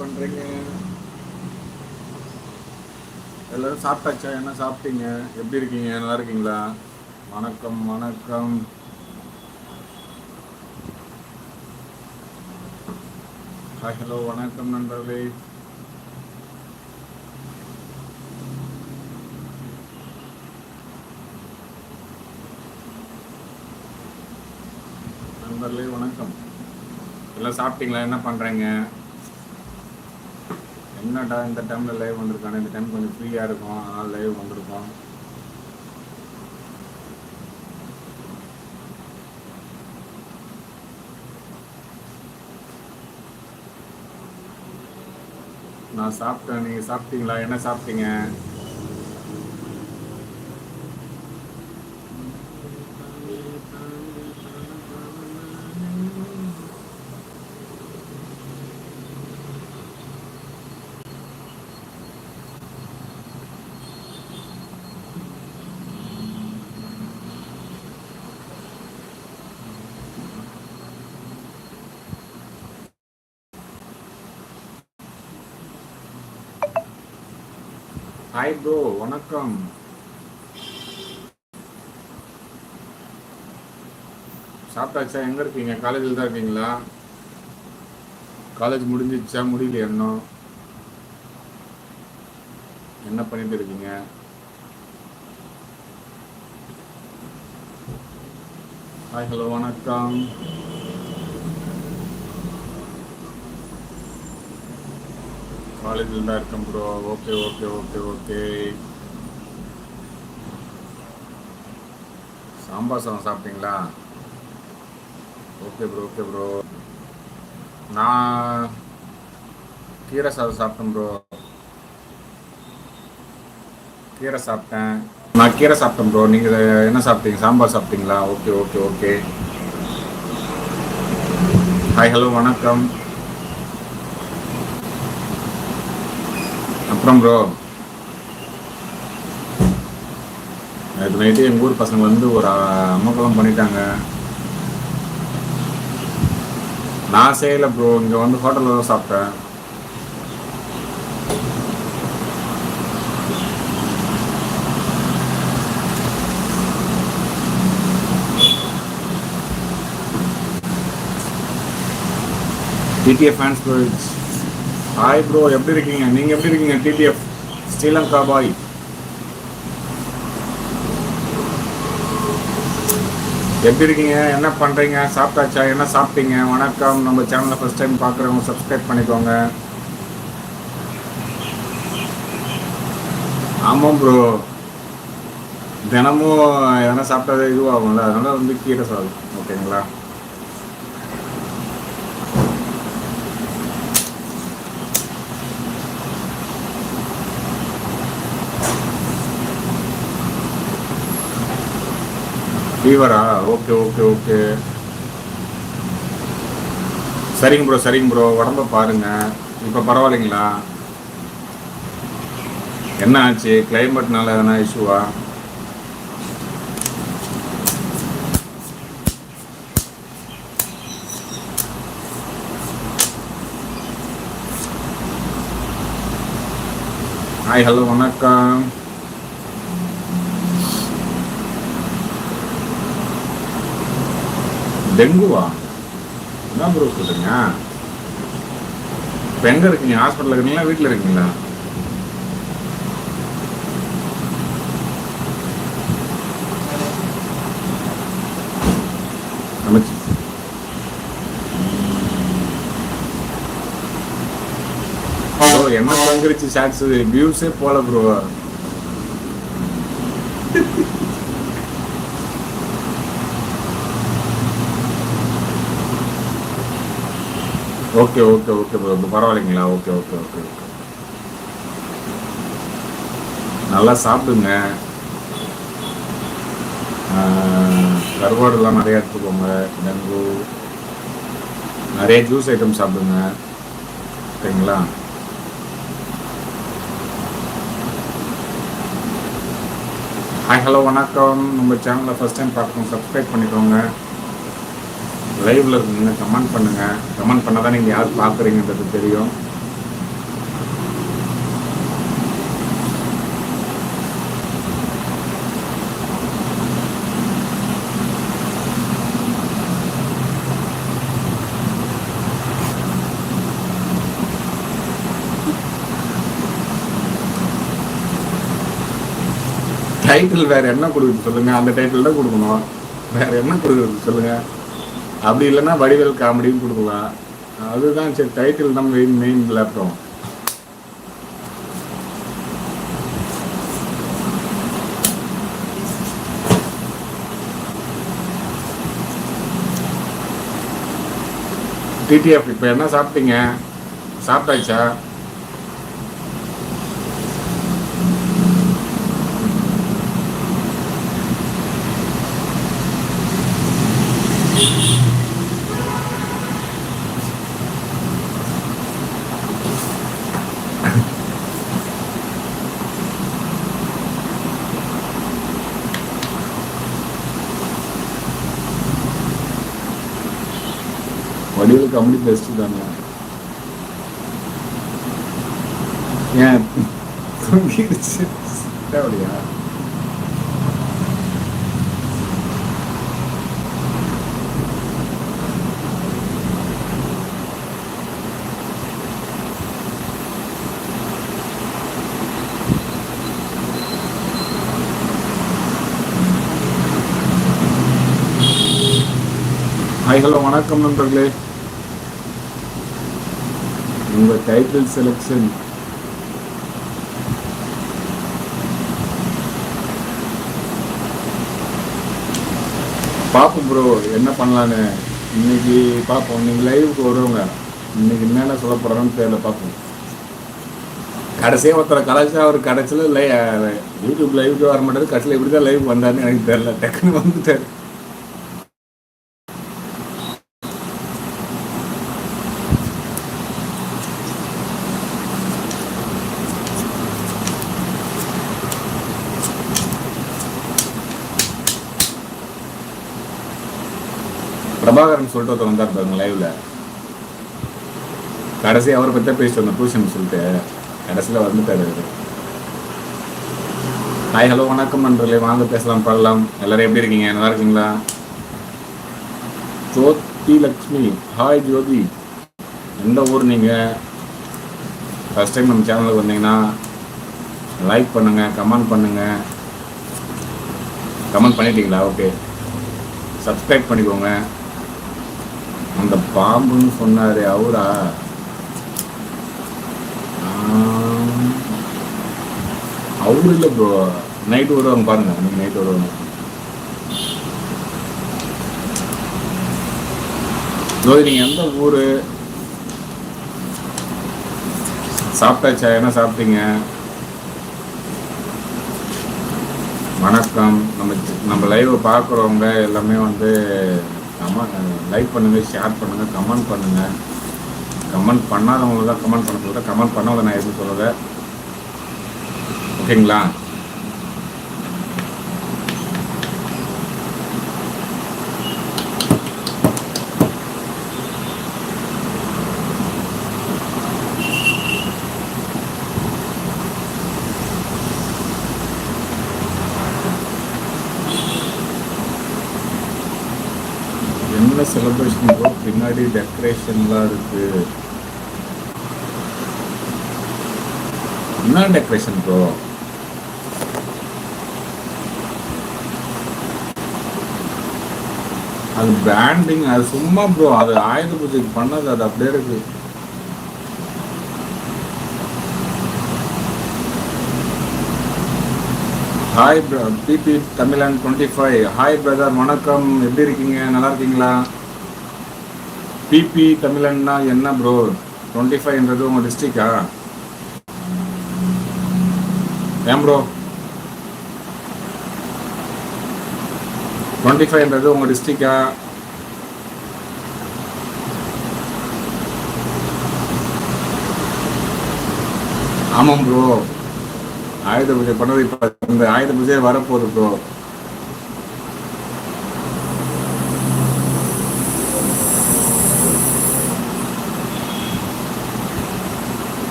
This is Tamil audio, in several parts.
பண்றீங்க? எல்லாரும் சாப்பிட்டாச்சா? என்ன சாப்பிட்டீங்க? எப்படி இருக்கீங்க? நல்லா இருக்கீங்களா? வணக்கம் வணக்கம். ஹாய் ஹலோ வணக்கம் நண்பர்களே. நண்பர்களே வணக்கம். எல்லாம் சாப்பிட்டீங்களா? என்ன பண்றீங்க? என்னடா இந்த டைம்ல லைவ் வந்திருக்கானே இந்த டைம் கொஞ்சம் ஃப்ரீயா இருக்கும். அதனால லைவ் வந்திருக்கோம். நான் சாப்பிட்டேன். நீங்க சாப்பிட்டீங்களா? என்ன சாப்பிட்டீங்க? ஹாய் ப்ரோ வணக்கம். சாப்பிட்டாச்சா? எங்கே இருக்கீங்க? காலேஜில் தான் இருக்கீங்களா? காலேஜ் முடிஞ்சிச்சா முடியல இன்னும்? என்ன பண்ணிட்டு இருக்கீங்க? ஹாய் ஹலோ வணக்கம். காலேஜில் தான் இருக்கேன் bro okay okay okay okay sambar சாதம் சாப்பிட்டீங்களா? ஓகே ப்ரோ ஓகே ப்ரோ நான் கீரை சாதம் சாப்பிட்டேன் ப்ரோ கீரை சாப்பிட்டேன். நான் கீரை சாப்பிட்டேன் ப்ரோ நீங்கள் என்ன சாப்பிட்டீங்க? சாம்பார் சாப்பிட்டீங்களா? Okay okay okay hi hello வணக்கம். அப்புறம் ப்ரோ நேற்று நைட்டு எங்கள் ஊர் பசங்க வந்து ஒரு அம்மக்கலம் பண்ணிட்டாங்க. நான் செய்யலை ப்ரோ இங்கே வந்து ஹோட்டலில் தான் சாப்பிட்டேன். TTF fans bro hi bro எப்படி இருக்கீங்க? நீங்கள் எப்படி இருக்கீங்க? டிடிஎஃப் ஸ்ரீலங்கா பாய் எப்படி இருக்கீங்க? என்ன பண்ணுறீங்க சாப்பிட்டாச்சா? என்ன சாப்பிட்டீங்க? வணக்கம். நம்ம சேனலை ஃபஸ்ட் டைம் பார்க்குறவங்க சப்ஸ்கிரைப் பண்ணிக்கோங்க. ஆமாம் ப்ரோ தினமும் எதனா சாப்பிட்டா இதுவாகும்ல. அதனால வந்து கீரை சாதம். ஓகேங்களா ஃபீவரா ஓகே ஓகே ஓகே சரிங்க ப்ரோ சரிங்க ப்ரோ உடம்ப பாருங்க. இப்போ பரவாயில்லைங்களா? என்ன ஆச்சு? கிளைமேட்னால எதனா இஷ்யூவா ஹாய் ஹலோ வணக்கம். டெங்குவா என்ன ப்ரோ சொல்றீங்க? இப்போ எங்க இருக்கீங்க? ஹாஸ்பிட்டல் இருக்கீங்களா? வீட்டில் இருக்கீங்களா? அமைச்சு என்ன பங்கிருச்சு ஷார்ட்ஸ் வியூஸே போல bro okay okay okay bro பரவாயில்லைங்களா? Okay okay okay okay. நல்லா சாப்பிடுங்க. கருவாடுலாம் நிறைய எடுத்துக்கோங்க. டெங்கு நிறைய ஜூஸ் ஐட்டம் சாப்பிடுங்க. ஓகேங்களா ஹாய் ஹலோ வணக்கம். நம்ம சேனலை ஃபஸ்ட் டைம் பார்க்கணும் சப்ஸ்கிரைப் பண்ணிக்கோங்க. லைவ்ல இருக்கீங்க கமெண்ட் பண்ணுங்க. கமெண்ட் பண்ண நீங்க நீங்கள் யார் பார்க்குறீங்கன்றது தெரியும். டைட்டில் வேற என்ன கொடுக்குறது சொல்லுங்க? அந்த டைட்டில் தான் கொடுக்கணும். வேற என்ன கொடுக்குறது சொல்லுங்க? அப்படி இல்லைன்னா வடிவேல் காமெடியும் கொடுக்கலாம். அதுதான் சரி டைட்டில் தான் மெயின் மெயின் லேப்டாப் டிடிஎஃப் இப்போ என்ன சாப்பிட்டீங்க? சாப்பிட்டாச்சா வடிவில் கம்பெனி பெஸ்ட் தானே? ஏன்? தூங்கிடுச்சு அப்படியா ஹாய் ஹலோ வணக்கம் நண்பர்களே. உங்க டைட்டில் செலெக்ஷன் பார்ப்போம் ப்ரோ என்ன பண்ணலான்னு? இன்னைக்கு பார்ப்போம் நீங்கள் லைவுக்கு வருவாங்க. இன்னைக்கு என்னென்ன சொல்ல போகிறோன்னு தெரியல பார்ப்போம் கடைசியாக ஒருத்தரை கலாச்சா அவர் கடைசியில் லை யூடியூப் லைவுக்கு வர மாட்டாரு. கடைசியில் எப்படி தான் லைவ் வந்தாருன்னு எனக்கு தெரியல. டக்குன்னு வந்துட்டார். பிரபாகரன் சொல்லிட்டு ஒருத்தர் வந்தார் பாருங்க லைவ்ல கடைசி அவரை பற்றி பேசிட்டு வந்தோம் டியூஷன் சொல்லிட்டு. கடைசியில் வந்துட்டாரு அவரு. ஹாய் ஹலோ வணக்கம் நண்பர்களே. வாங்க பேசலாம் பாடலாம். எல்லாரும் எப்படி இருக்கீங்க? நல்லா இருக்கீங்களா? ஜோதி லக்ஷ்மி. ஹாய் ஜோதி. எந்த ஊர் நீங்கள் ஃபர்ஸ்ட் டைம் நம்ம சேனலுக்கு வந்தீங்கன்னா லைக் பண்ணுங்க கமெண்ட் பண்ணுங்க. கமெண்ட் பண்ணிட்டீங்களா? ஓகே சப்ஸ்கிரைப் பண்ணிக்கோங்க. அந்த பாம்புன்னு சொன்னாரு அவரா? அவரு இல்லை ப்ரோ நைட்டு வருவாங்க பாருங்க நீங்கள் நைட் வருவாங்க ஜோதி நீங்க எந்த ஊரு? சாப்பிட்டாச்சா? என்ன சாப்பிட்டீங்க? வணக்கம். நம்ம நம்ம லைவ் பார்க்குறவங்க எல்லாமே வந்து கமெண்ட் லைக் பண்ணுங்கள் ஷேர் பண்ணுங்கள் கமெண்ட் பண்ணுங்கள் கமெண்ட் பண்ணாதவங்க தான் கமெண்ட் பண்ண சொல்கிறேன் கமெண்ட் பண்ணவங்க நான் எதுவும் சொல்லலை. ஓகேங்களா என்ன செலிப்ரேஷன் மாதிரி டெக்கரேஷன்லாம் இருக்கு. என்ன டெக்கரேஷன் ப்ரோ அது பிராண்டிங் அது சும்மா ப்ரோ அது ஆயுத பூஜைக்கு பண்ணது அது அப்படியே இருக்கு. Hi BB Tamilan twenty five hi brother வணக்கம். எப்படி இருக்கீங்க? நல்லா இருக்கீங்களா? பிபி தமிழன்னா என்ன ப்ரோ டுவெண்ட்டி ஃபைவ்ன்றது உங்கள் டிஸ்ட்ரிக்டா ஏன் ப்ரோ டுவெண்ட்டி ஃபைவ்ன்றது உங்கள் டிஸ்ட்ரிக்டா ஆமாம் ப்ரோ ஆயுத பூஜை பண்ணது இப்போ இந்த ஆயுத பூஜை வரப்போகுது bro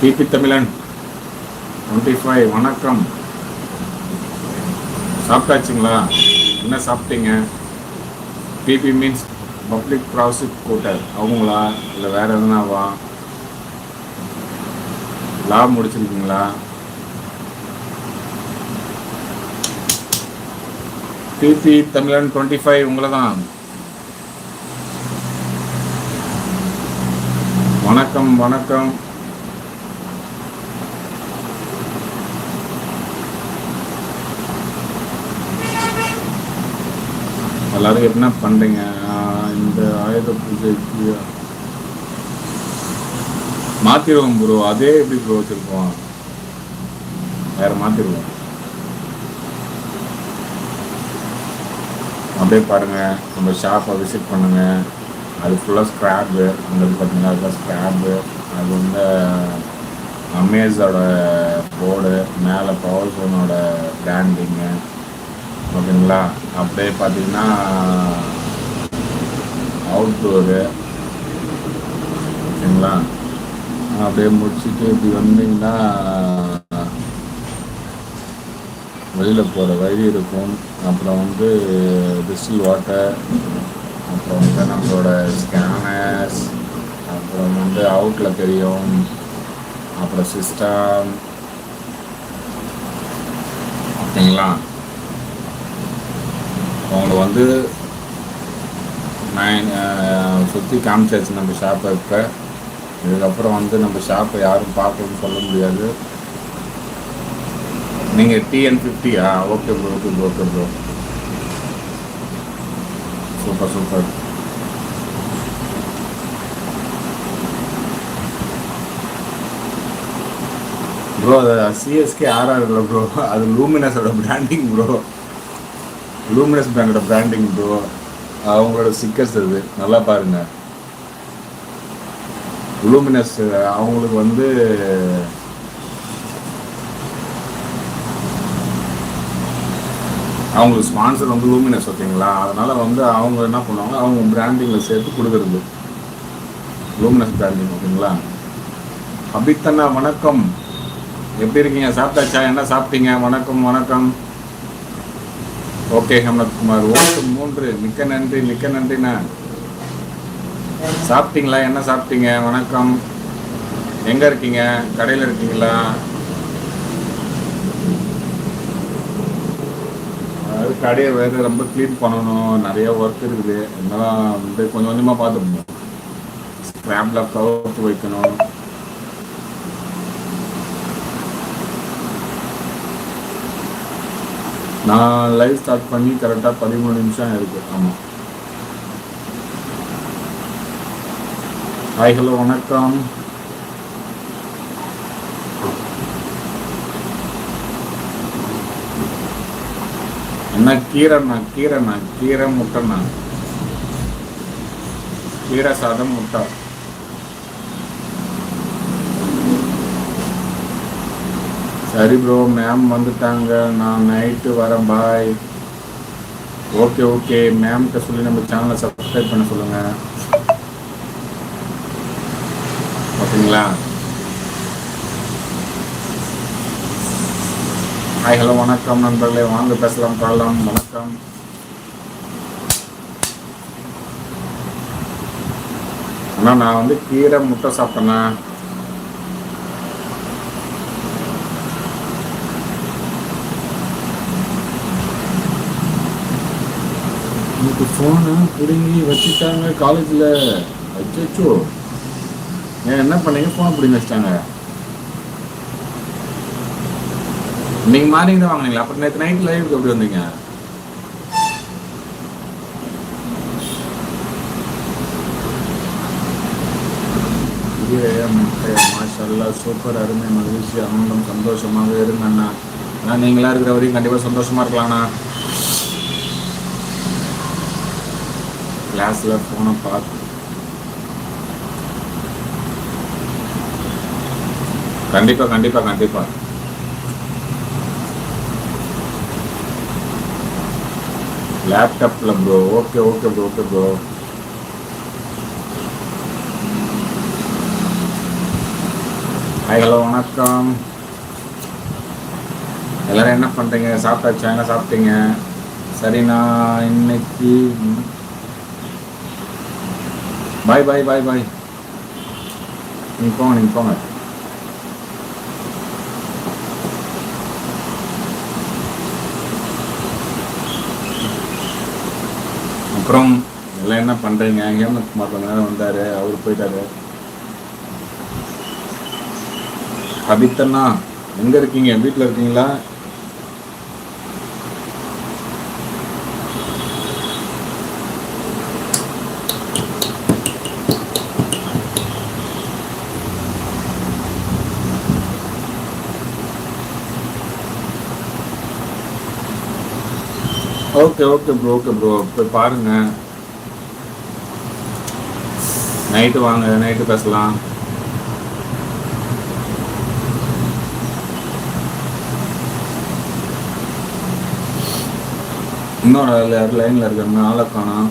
BB Tamilan twenty five வணக்கம். சாப்பிட்டாச்சுங்களா? என்ன சாப்பிட்டீங்க? பிபி மீன்ஸ் பப்ளிக் ப்ராசிக்யூட்டர் அவங்களா? இல்லை வேற எதுனாவா? லா முடிச்சிருக்கீங்களா? பிபி தமிழன் டுவெண்ட்டி ஃபைவ் உங்களை தான் வணக்கம் வணக்கம். எல்லாரும் என்ன பண்றீங்க? இந்த ஆயுத பூஜைக்கு மாத்திருவோம் ப்ரோ அதே எப்படி ப்ரோ வச்சிருப்போம்? வேற மாத்திருவோம். அப்படியே பாருங்க. நம்ம ஷாப்பை விசிட் பண்ணுங்க. அது ஃபுல்லாக ஸ்க்ராப்பு அங்கே பார்த்தீங்கன்னா அதுதான் ஸ்க்ராப்பு அது வந்து அமேஸோட போர்டு மேலே பவர் ஃபோனோட பிராண்டிங்கு ஓகேங்களா? அப்படியே பார்த்தீங்கன்னா அவுட்டோரு ஓகேங்களா? அப்படியே முடிச்சுட்டு இப்படி வந்தீங்கன்னா வெளியில் போகிற வழி இருக்கும். அப்புறம் வந்து டிஸ்டில் வாட்டர் அப்புறம் வந்து நம்மளோட ஸ்கேனர்ஸ் அப்புறம் வந்து அவுட்டில் தெரியும். அப்புறம் சிஸ்டம் ஓகேங்களா? அவங்கள வந்து நான் சுற்றி காமிச்சாச்சு நம்ம ஷாப்பை இப்போ. இதுக்கப்புறம் வந்து நம்ம ஷாப்பை யாரும் பார்க்கணும்னு சொல்ல முடியாது. நீங்கள் TN ஃபிஃப்டியா okay bro okay bro okay bro super super bro அது சிஎஸ்கே ஆர்ஆர் இல்லை ப்ரோ அது லூமினஸோட பிராண்டிங் ப்ரோ லூமினஸ் பிராண்டோட பிராண்டிங் ப்ரோ அவங்களோட ஸ்டிக்கர்ஸ் அது. நல்லா பாருங்க. லூமினஸ் அவங்களுக்கு வந்து அவங்களுக்கு ஸ்பான்சர் வந்து லூமினஸ் ஓகேங்களா அதனால வந்து அவங்க என்ன பண்ணுவாங்க அவங்க பிராண்டிங்கில் சேர்த்து கொடுக்குறது. லூமினஸ் பிராண்டிங் ஓகேங்களா அபித்தண்ணா வணக்கம். எப்படி இருக்கீங்க? சாப்பிட்டாச்சா? என்ன சாப்பிட்டீங்க? வணக்கம் வணக்கம். ஓகே ஹேமந்த்குமார் ஓட்டு மூன்று. மிக்க நன்றி மிக்க நன்றிண்ணா சாப்பிட்டீங்களா? என்ன சாப்பிட்டீங்க? வணக்கம். எங்க இருக்கீங்க? கடையில் இருக்கீங்களா? அதாவது கடையை வேறு ரொம்ப க்ளீன் பண்ணணும். நிறைய ஒர்க் இருக்குது. இதெல்லாம் வந்து கொஞ்சம் கொஞ்சமாக பார்த்துக்கணும். ஸ்க்ராப்பில் கவுத்து வைக்கணும் நான் லைவ் ஸ்டார்ட் பண்ணி கரெக்டாக பதிமூணு நிமிஷம் இருக்கு ஆமாம் ஹாய் ஹலோ வணக்கம். என்ன கீரைண்ணா கீரைண்ணா கீரை முட்டைண்ணா. கீரை சாதம் முட்டை. சரி ப்ரோ மேம் வந்துட்டாங்க. நான் நைட்டு வரேன் பாய் ஓகே ஓகே மேம்கிட்ட சொல்லி நம்ம சேனலை சப்ஸ்கிரைப் பண்ண சொல்லுங்கள் ஓகேங்களா ஹாய் ஹலோ வணக்கம் நண்பர்களே. வாங்க பேசலாம் பாடலாம் வணக்கம். அண்ணா நான் வந்து கீரை முட்டை சாப்பிட்டேண்ணா எனக்கு ஃபோனை பிடுங்கி வச்சுட்டாங்க. காலேஜில் வச்சோ ஏன் என்ன பண்ணீங்க? ஃபோனை பிடிங்கி வச்சிட்டாங்க. நீங்க மார்னிங் தான் வாங்கினீங்களா? அப்புறம் நேற்று நைட் லைவுக்கு எப்படி வந்தீங்க? இது மாஷல்லா சூப்பர் அருமை மகிழ்ச்சி ஆனந்தம் சந்தோஷமாக இருங்கண்ணா அண்ணா. நீங்களா இருக்கிற வரையும் கண்டிப்பாக சந்தோஷமா இருக்கலாம்ண்ணா. கிளாஸில் ஃபோனை பார்த்து கண்டிப்பாக கண்டிப்பாக கண்டிப்பாக லேப்டாப்பில் bro okay okay bro okay bro hi hello வணக்கம். எல்லாரும் என்ன பண்ணுறீங்க சாப்பிட்டாச்சா? என்ன சாப்பிட்டீங்க? சரி நான் இன்னைக்கு பாய் பாய் பாய் பாய் நீங்கள் போங்க நீங்கள் போங்க அப்புறம் எல்லாம் என்ன பண்ணுறீங்க ஹேமந்த் குமார் கொஞ்ச நேரம் வந்தார். அவர் போயிட்டாரு. கபித்தண்ணா எங்கே இருக்கீங்க? வீட்டில் இருக்கீங்களா? Okay okay bro okay bro போய் பாருங்க. நைட்டு வாங்க நைட்டு பேசலாம். இன்னொரு ஆள் யார் லைனில் இருக்காங்க ஆளை காணும்.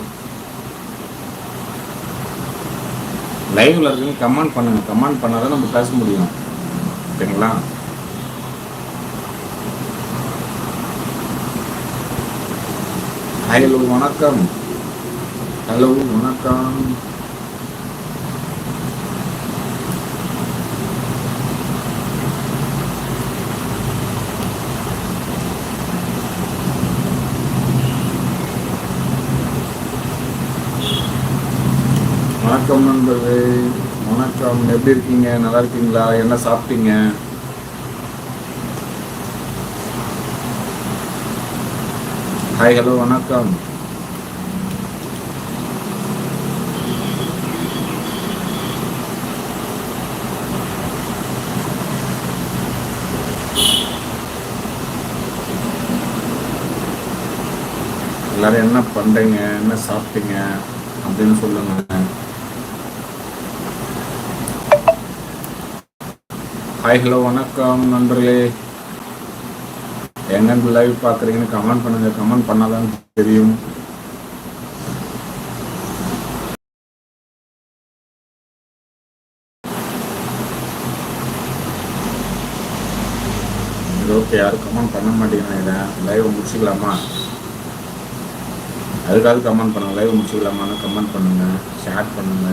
லைவ்ல இருக்கீங்க கமெண்ட் பண்ணுங்க. கமெண்ட் பண்ணாதான் நம்ம பேச முடியும். ஓகேங்களா ஹலோ வணக்கம். ஹலோ வணக்கம். வணக்கம் நண்பர்களே. வணக்கம். எப்படி இருக்கீங்க? நல்லா இருக்கீங்களா? என்ன சாப்பிட்டீங்க? ஹாய் ஹலோ வணக்கம். எல்லாரும் என்ன பண்றீங்க? என்ன சாப்பிட்டீங்க? அப்படின்னு சொல்லுங்க. ஹாய் ஹலோ வணக்கம் நண்பர்களே. எங்கெங்க லைவ் பார்க்குறீங்கன்னு கமெண்ட் பண்ணுங்க. கமெண்ட் பண்ணாதான் தெரியும். ஓகே யாரும் கமெண்ட் பண்ண மாட்டேங்கிறாங்க. லைவ் முடிச்சுக்கலாமா? அதுக்காக கமெண்ட் பண்ணுங்க. லைவ் முடிச்சுக்கலாமான்னு கமெண்ட் பண்ணுங்க. ஷேர் பண்ணுங்க.